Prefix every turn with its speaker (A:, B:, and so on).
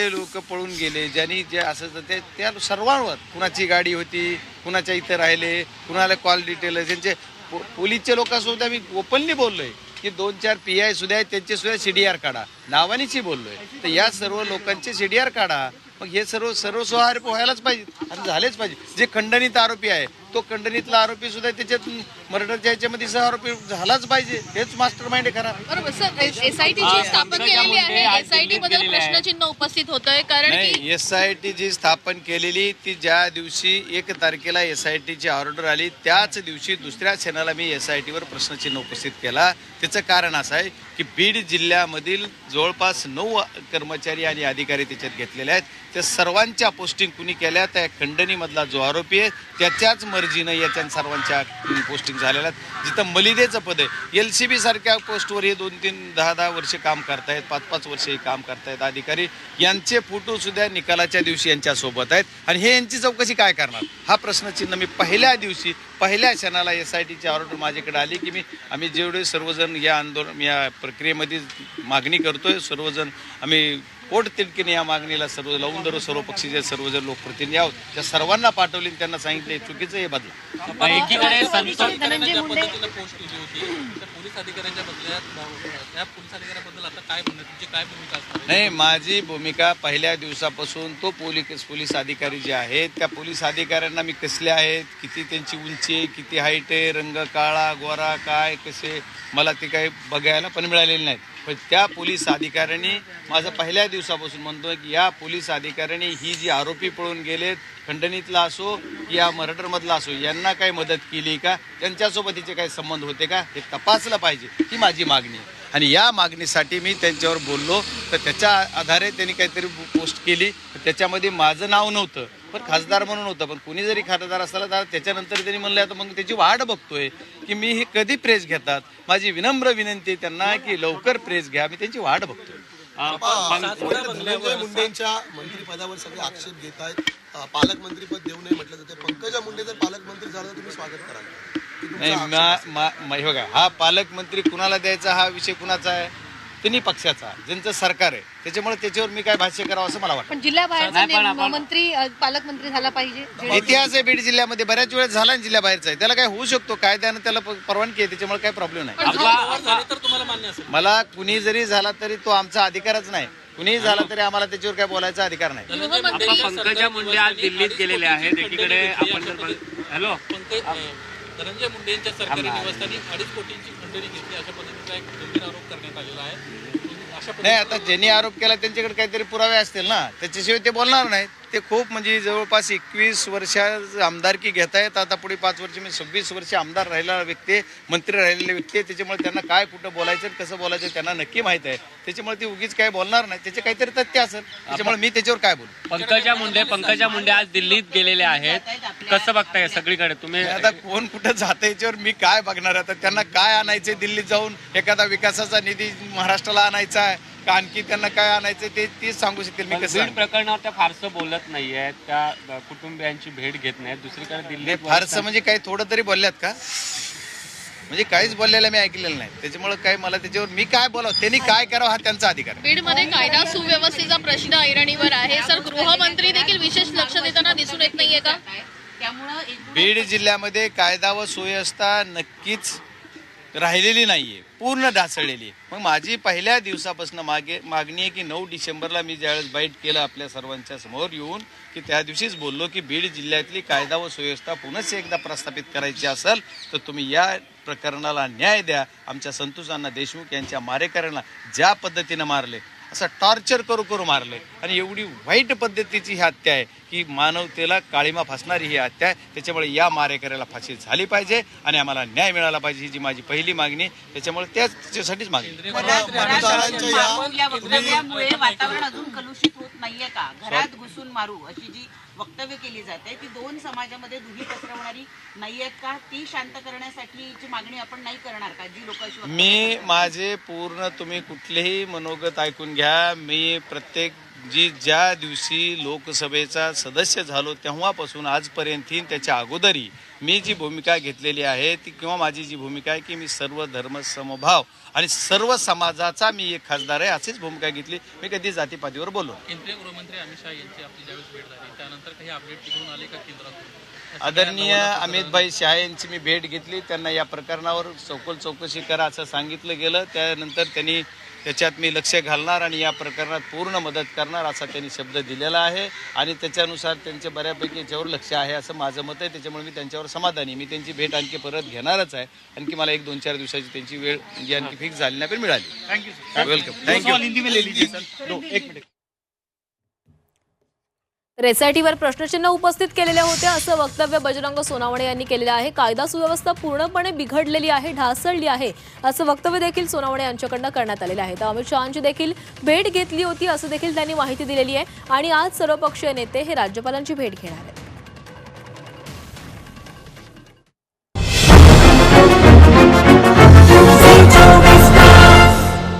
A: लोक पळून गेले ज्यांनी जे असं ते त्या सर्वांवर कुणाची गाडी होती कुणाच्या इथं राहिले कुणाला कॉल डिटेल त्यांचे पो- पोलीसचे लोकांसोबत आम्ही ओपनली बोललोय की दोन चार पी आय सुद्धा आहेत त्यांचे सुद्धा सी डी आर काढा नावानीची बोललोय. तर या सर्व लोकांचे सी डी आर काढा मग हे सर्व सर्वस्वार व्हायलाच पाहिजे आणि झालेच पाहिजे. जे खंडणीत आरोपी आहे तो खंडणीतला आरोपी सुद्धा त्याच्यात मर्डरच्या ह्याच्यामध्ये सह आरोपी झालाच पाहिजे. हेच मास्टर माइंड खरा.
B: बरोबर सर एसआयटीची स्थापन केलेली आहे एसआयटी बद्दल प्रश्नचिन्ह उपस्थित होत आहे कारण
A: नाही एस आय टी जी स्थापन केलेली ती ज्या दिवशी एक तारखेला एस आय टीची ऑर्डर आली त्याच दिवशी दुसऱ्या क्षणाला मी एस आय टीवर प्रश्नचिन्ह उपस्थित केला. त्याचं कारण असं आहे की बीड जिल्ह्यामधील जवळपास नऊ कर्मचारी आणि अधिकारी त्याच्यात घेतलेले आहेत. त्या सर्वांच्या पोस्टिंग कुणी केल्या त्या खंडणीमधला जो आरोपी आहे त्याच्याच मर्जीनं याच्या सर्वांच्या पोस्टिंग झालेल्या आहेत. जिथं मलिदेचं पद आहे. एल सी बी सारख्या पोस्टवर हे दोन तीन दहा दहा वर्ष काम करतायत पाच पाच वर्ष हे काम करतायत अधिकारी. यांचे फोटोसुद्धा निकालाच्या दिवशी यांच्यासोबत आहेत. आणि हे यांची चौकशी काय करणार? हा प्रश्नचिन्ह मी पहिल्या दिवशी पहिल्या क्षणाला एस आय टीची ऑर्डर माझ्याकडे आली की मी आम्ही जेवढे सर्वजण या आंदोलन या प्रक्रियेमध्ये मागणी करतोय सर्वजण आम्ही पोट तिडकीने या मागणीला सर्व लावून धरू सर्व पक्षीचे सर्वजण लोकप्रतिनिधी आहोत त्या सर्वांना पाठवले आणि त्यांना सांगितले चुकीचं हे बदला.
C: एकीकडे?
A: नाही माझी भूमिका पहिल्या दिवसापासून तो पोलीस पोलीस अधिकारी जे आहेत त्या पोलीस अधिकाऱ्यांना मी कसले आहेत किती त्यांची उंची आहे किती हाईट आहे रंग काळा गोरा काय कसे मला ते काही बघायला पण मिळालेले नाहीत. पण त्या पोलीस अधिकाऱ्यांनी माझं पहिल्या दिवसापासून म्हणतोय की या पोलीस अधिकाऱ्यांनी ही जी आरोपी पळून गेलेत खंडणीतला असो की या मर्डरमधला असो यांना काही मदत केली का? त्यांच्यासोबत हिचे काही संबंध होते का? हे तपासलं पाहिजे ही माझी मागणी आहे. आणि या मागणीसाठी मी त्यांच्यावर बोललो तर त्याच्या आधारे त्यांनी काहीतरी पोस्ट केली. त्याच्यामध्ये माझं नाव नव्हतं. पण खासदार म्हणून होतं पण कुणी जरी खासदार असला तर त्याच्यानंतर त्यांनी म्हणलं आता मग त्याची वाट बघतोय की मी हे कधी प्रेस घेतात? माझी विनम्र विनंती आहे त्यांना की लवकर प्रेस घ्या मी त्यांची वाट बघतोय.
D: धनंजय मुंडेंच्या मंत्रिपदावर सगळे आक्षेप घेत आहेत. पालकमंत्रीपद देऊ नये म्हटलं जाते. पंकजा मुंडे जर पालकमंत्री झालं तर तुम्ही स्वागत कराल.
A: नाही हे बघा हा पालकमंत्री कुणाला द्यायचा हा विषय कुणाचा आहे? तिन्ही पक्षाचा ज्यांचं सरकार आहे. त्याच्यामुळे त्याच्यावर मी काय भाष्य करावं असं मला वाटतं.
B: पण जिल्ह्याबाहेरचा
C: नाही, पण
B: नेम-
C: आपण-
B: मंत्री अ, पालकमंत्री झाला पाहिजे. जे-
A: इतिहास आहे बीड जिल्ह्यामध्ये बऱ्याच वेळेस झाला ना जिल्ह्याबाहेरचा आहे. त्याला काय होऊ शकतो कायद्यानं त्याला प- परवानगी आहे त्याच्यामुळे काही प्रॉब्लेम नाही.
C: आपला
E: जर झाले तर तुम्हाला मान्य असेल.
A: मला कुणी जरी झाला तरी तो आमचा अधिकारच नाही. कुणीही झाला तरी आम्हाला त्याच्यावर काय बोलायचा अधिकार नाही.
C: आपण
E: मुंडेंच्या
C: पंकजा मुंडे आज दिल्लीत गेलेले आहेत. एकीकडे आपण जर
E: अशा
C: बघ- हॅलो?
E: पंकज धनंजय मुंडे यांच्या सरकारी निवासस्थानी अडीच कोटींची खंडणी घेतली. अशा पद्धतीचा एक गंभीर आरोप करण्यात आलेला आहे.
A: नाही आता ज्यांनी आरोप केला त्यांच्याकडे काहीतरी पुरावे असतील ना? त्याच्याशिवाय ते बोलणार नाहीत. ते खूप म्हणजे जवळपास एकवीस वर्ष आमदारकी घेत आहेत आता पुढे पाच वर्ष मी सव्वीस वर्ष आमदार राहिलेला व्यक्ती मंत्री राहिलेले व्यक्ती आहे. त्याच्यामुळे त्यांना काय कुठं बोलायचं कसं बोलायचं त्यांना नक्की माहीत आहे. त्याच्यामुळे ते उगीच काय बोलणार नाही. त्याचे काहीतरी तथ्य असेल. त्याच्यामुळे मी त्याच्यावर काय बोलू?
C: पंकजा मुंडे पंकजा मुंडे आज दिल्लीत गेलेले आहेत. कसं बघताय सगळीकडे? तुम्ही
A: आता कोण कुठं जातं याच्यावर मी काय बघणार आता त्यांना काय आणायचे दिल्लीत जाऊन? एखादा विकासाचा निधी महाराष्ट्राला आणायचा आहे. का आणखी त्यांना काय आणायचं ते तेच सांगू शकतील मी कसं
C: प्रकरणावर त्या फारसं बोलत नाहीयेत त्या कुटुंबियांची भेट घेत नाहीत दुसरीकडे
A: ते
C: दिल्लीत
A: फारसं म्हणजे काही थोडं तरी बोलल्यात का? म्हणजे काहीच बोललेलं मी ऐकलेलं नाही. त्याच्यामुळे काय मला त्याच्यावर मी काय बोलावं त्यांनी काय करावं हा त्यांचा अधिकार
B: बीडमध्ये कायदा सुव्यवस्थेचा प्रश्न ऐरणीवर आहे. सर गृहमंत्री देखील विशेष लक्ष देताना दिसून येत नाहीये का?
A: बीड जिल्ह्यामध्ये कायदा व सुव्यवस्था नक्कीच राहिलेली नाहीये पूर्ण ढासळलेली आहे. मग माझी पहिल्या दिवसापासून मागे मागणी आहे की नऊ डिसेंबरला मी ज्यावेळेस बाईट केलं आपल्या सर्वांच्या समोर येऊन की त्या दिवशीच बोललो की बीड जिल्ह्यातली कायदा व सुव्यवस्था पुनश्च एकदा प्रस्थापित करायची असेल तर तुम्ही या प्रकरणाला न्याय द्या. आमच्या संतोषांना देशमुख यांच्या मारेकऱ्यांना ज्या पद्धतीनं मारले असं टॉर्चर करू करू मारले आणि एवढी वाईट पद्धतीची ही हत्या आहे की मानवतेला काळीमा फासणारी ही हत्या आहे. त्याच्यामुळे या मारेकऱ्याला फाशी झाली पाहिजे आणि आम्हाला न्याय मिळाला पाहिजे ही जी माझी पहिली मागणी. त्याच्यामुळे त्याच्यासाठीच मागणी
F: वातावरण अजून कलुषित होत नाहीये का? घरात घुसून मारू अशी जी वक्तव्य केली जाते. ती दोन समाजामध्ये दुही पसरवणारी नाहीयेत का? ती शांत करण्यासाठीची मागणी आपण नाही करणार का? जी लोक
A: मी? माझे पूर्ण तुम्ही कुठलेही मनोगत ऐकून घ्या. मी प्रत्येक जी ज्या दिवशी लोकसभेचा सदस्य झालो तेव्हापासून आजपर्यंत ही त्याच्या अगोदरही मी जी भूमिका घेतलेली आहे ती किंवा माझी जी भूमिका आहे की मी सर्व धर्म समभाव आणि सर्व समाजाचा मी एक खासदार आहे अशीच भूमिका घेतली. मी कधी जातीपातीवर बोललो.
E: केंद्रीय गृहमंत्री अमित शहा यांची आपली ज्यावेळेस भेट झाली त्यानंतर काही अपडेट तिकडून आले का केंद्रातून?
A: आदरणीय अमितभाई शहा यांची मी भेट घेतली. त्यांना या प्रकरणावर सखोल चौकशी करा असं सांगितलं गेलं. त्यानंतर त्यांनी त्याच्यात मी लक्ष घालणार आणि या प्रकरणात पूर्ण मदत करणार असा त्यांनी शब्द दिलेला आहे. आणि त्याच्यानुसार त्यांचे बऱ्यापैकी याच्यावर लक्ष आहे असं माझं मत आहे. त्याच्यामुळे मी त्यांच्यावर समाधानी. मी त्यांची भेट आणखी परत घेणारच आहे. आणखी मला एक दोन चार दिवसाची त्यांची वेळ जी आणखी फिक्स झाली नाही पण मिळाली. थँक्यू वेलकम थँक्यू
G: रेसायटीवर प्रश्नचिन्ह उपस्थित केलेले होते असं वक्तव्य बजरंग सोनावणे यांनी केलेलं आहे. कायदा सुव्यवस्था पूर्णपणे बिघडलेली आहे ढासळली आहे असं वक्तव्य देखील सोनावणे यांच्याकडनं करण्यात आलेलं आहे. तर अमित शहांची देखील भेट घेतली होती असं देखील त्यांनी माहिती दिलेली आहे. आणि आज सर्वपक्षीय नेते हे राज्यपालांची भेट घेणार आहेत.